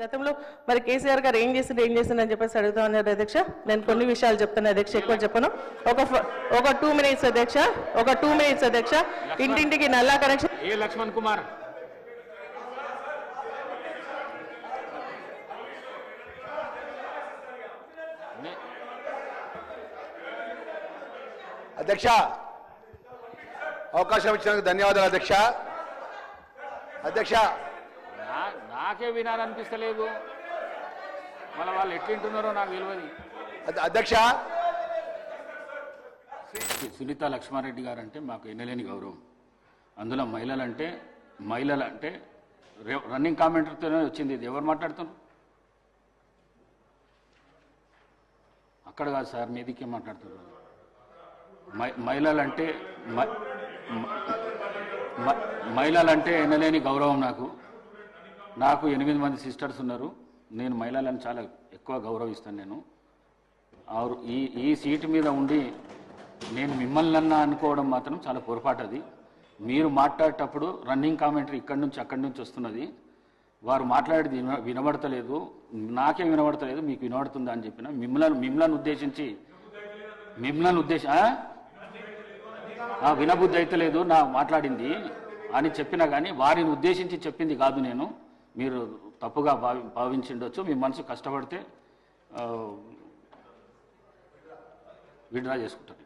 గతంలో మరి కేసీఆర్ గారు ఏం చేసిండు ఏం చేసిండు అని చెప్పేసి అడుగుతా ఉన్నారు అధ్యక్ష. నేను కొన్ని విషయాలు చెప్తాను అధ్యక్ష ఎక్కువ చెప్పను. ఒక ఒక టూ మినిట్స్ అధ్యక్ష ఒక టూ మినిట్స్ అధ్యక్ష. ఇంటింటికి నల్లా కనెక్షన్. ఏ లక్ష్మణ్ కుమార్? అధ్యక్ష అవకాశం ఇచ్చినందుకు ధన్యవాదాలు అధ్యక్ష. అధ్యక్ష నా- నాకే వినాలనిపిస్తలేదు. మళ్ళీ వాళ్ళు ఎట్లింటున్నారో నాకు తెలియదు అధ- అధ్యక్ష? సునీత లక్ష్మారెడ్డి గారు అంటే మాకు ఎన్నలేని గౌరవం. అందులో మహిళలంటే మహిళలు అంటే రే- రన్నింగ్ కామెంటర్తోనే వచ్చింది. ఇది ఎవరు మాట్లాడుతున్నారు? అక్కడ కాదు సార్ మీదికే మాట్లాడుతున్నారు. మహి- మహిళలంటే మ- మ- మ- మహిళలంటే ఎనలేని గౌరవం నాకు. నాకు ఎనిమిది మంది సిస్టర్స్ ఉన్నారు. నేను మహిళలను చాలా ఎక్కువ గౌరవిస్తాను నేను. ఆరు ఈ ఈ సీటు మీద ఉండి నేను మిమ్మల్ని అనుకోవడం మాత్రం చాలా పొరపాటు అది మీరు మాట్లాడేటప్పుడు రన్నింగ్ కామెంటరీ ఇక్కడి నుంచి అక్కడి నుంచి వస్తున్నది. వారు మాట్లాడేది విన వినబడతలేదు. నాకే వినబడతలేదు మీకు వినబడుతుందా అని చెప్పిన. మిమ్మల్ని మిమ్మల్ని ఉద్దేశించి మిమ్మల్ని ఉద్దేశ ఆ? వినబుద్ధి అయితే లేదు నా మాట్లాడింది అని చెప్పినా కానీ వారిని ఉద్దేశించి చెప్పింది కాదు నేను. మీరు తప్పుగా భావి భావించిండొచ్చు మీ మనసు కష్టపడితే విడ్రా చేసుకుంటారు.